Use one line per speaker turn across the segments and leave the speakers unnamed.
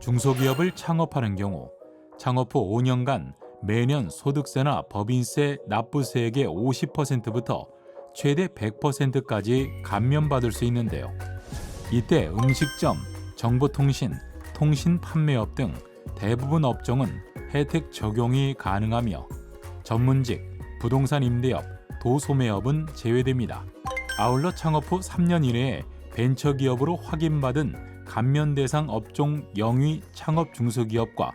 중소기업을 창업하는 경우 창업 후 5년간 매년 소득세나 법인세 납부세액의 50%부터 최대 100%까지 감면받을 수 있는데요. 이때 음식점, 정보통신, 통신 판매업 등 대부분 업종은 혜택 적용이 가능하며 전문직, 부동산 임대업, 도소매업은 제외됩니다. 아울러 창업 후 3년 이내에 벤처기업으로 확인받은 감면 대상 업종 영위 창업 중소기업과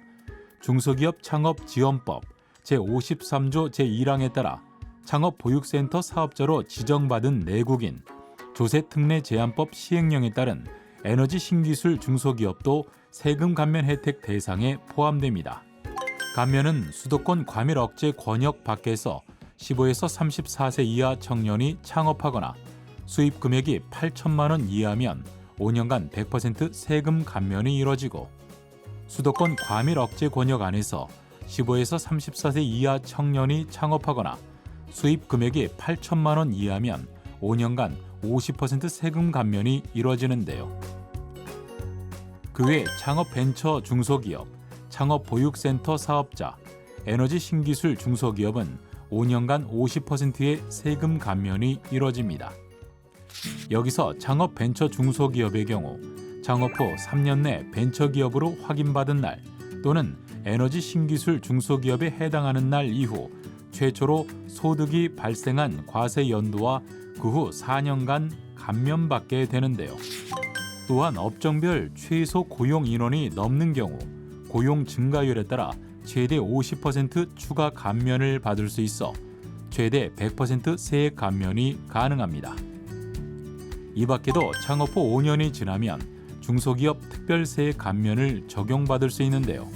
중소기업 창업 지원법 제53조 제1항에 따라 창업 보육센터 사업자로 지정받은 내국인 조세 특례 제한법 시행령에 따른 에너지 신기술 중소기업도 세금 감면 혜택 대상에 포함됩니다. 감면은 수도권 과밀 억제 권역 밖에서 15에서 34세 이하 청년이 창업하거나 수입 금액이 8천만 원 이하면 5년간 100% 세금 감면이 이뤄지고 수도권 과밀 억제 권역 안에서 15에서 34세 이하 청년이 창업하거나 수입 금액이 8천만 원 이하면 5년간 50% 세금 감면이 이뤄지는데요. 그 외 창업 벤처 중소기업, 창업 보육센터 사업자, 에너지 신기술 중소기업은 5년간 50%의 세금 감면이 이뤄집니다. 여기서 창업 벤처 중소기업의 경우 창업 후 3년 내 벤처기업으로 확인받은 날 또는 에너지 신기술 중소기업에 해당하는 날 이후 최초로 소득이 발생한 과세 연도와 그 후 4년간 감면받게 되는데요. 또한 업종별 최소 고용 인원이 넘는 경우 고용 증가율에 따라 최대 50% 추가 감면을 받을 수 있어 최대 100% 세액 감면이 가능합니다. 이 밖에도 창업 후 5년이 지나면 중소기업 특별세액 감면을 적용받을 수 있는데요.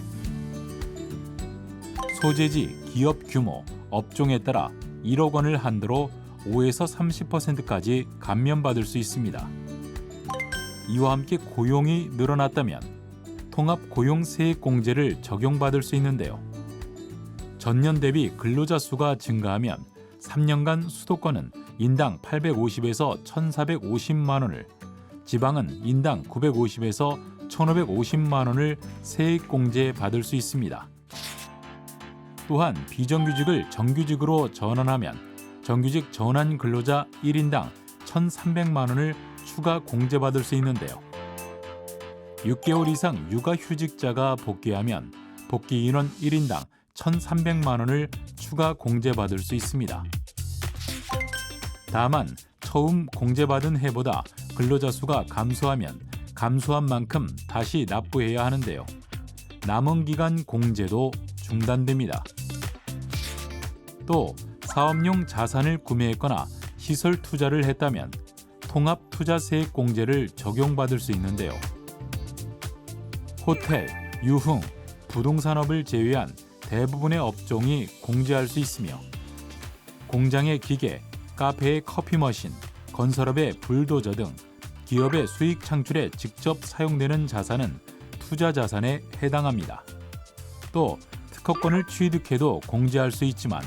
소재지, 기업 규모, 업종에 따라 1억 원을 한도로 5에서 30%까지 감면받을 수 있습니다. 이와 함께 고용이 늘어났다면 통합 고용세액공제를 적용받을 수 있는데요. 전년 대비 근로자 수가 증가하면 3년간 수도권은 인당 850에서 1,450만 원을, 지방은 인당 950에서 1,550만 원을 세액 공제 받을 수 있습니다. 또한 비정규직을 정규직으로 전환하면 정규직 전환 근로자 1인당 1,300만 원을 추가 공제받을 수 있는데요. 6개월 이상 육아휴직자가 복귀하면 복귀 인원 1인당 1,300만 원을 추가 공제받을 수 있습니다. 다만 처음 공제받은 해보다 근로자 수가 감소하면 감소한 만큼 다시 납부해야 하는데요. 남은 기간 공제도 중단됩니다. 또 사업용 자산을 구매했거나 시설 투자를 했다면 통합 투자세액 공제를 적용받을 수 있는데요. 호텔, 유흥, 부동산업을 제외한 대부분의 업종이 공제할 수 있으며 공장의 기계, 카페의 커피 머신, 건설업의 불도저 등 기업의 수익 창출에 직접 사용되는 자산은 투자 자산에 해당합니다. 또 특허권을 취득해도 공제할 수 있지만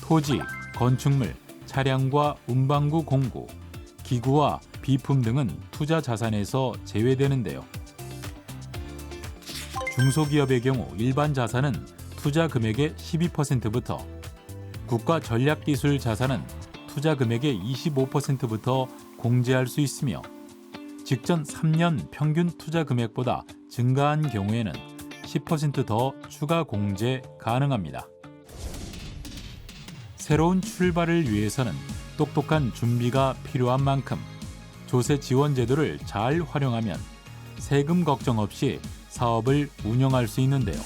토지, 건축물, 차량과 운반구 공구, 기구와 비품 등은 투자 자산에서 제외되는데요. 중소기업의 경우 일반 자산은 투자 금액의 12%부터 국가 전략기술 자산은 투자 금액의 25%부터 공제할 수 있으며 직전 3년 평균 투자 금액보다 증가한 경우에는 10%더 추가 공제 가능합니다. 새로운 출발을 위해서는 똑똑한 준비가 필요한 만큼 조세 지원 제도를 잘 활용하면 세금 걱정 없이 사업을 운영할 수 있는데요.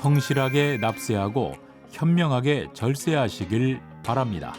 성실하게 납세하고 현명하게 절세하시길 바랍니다.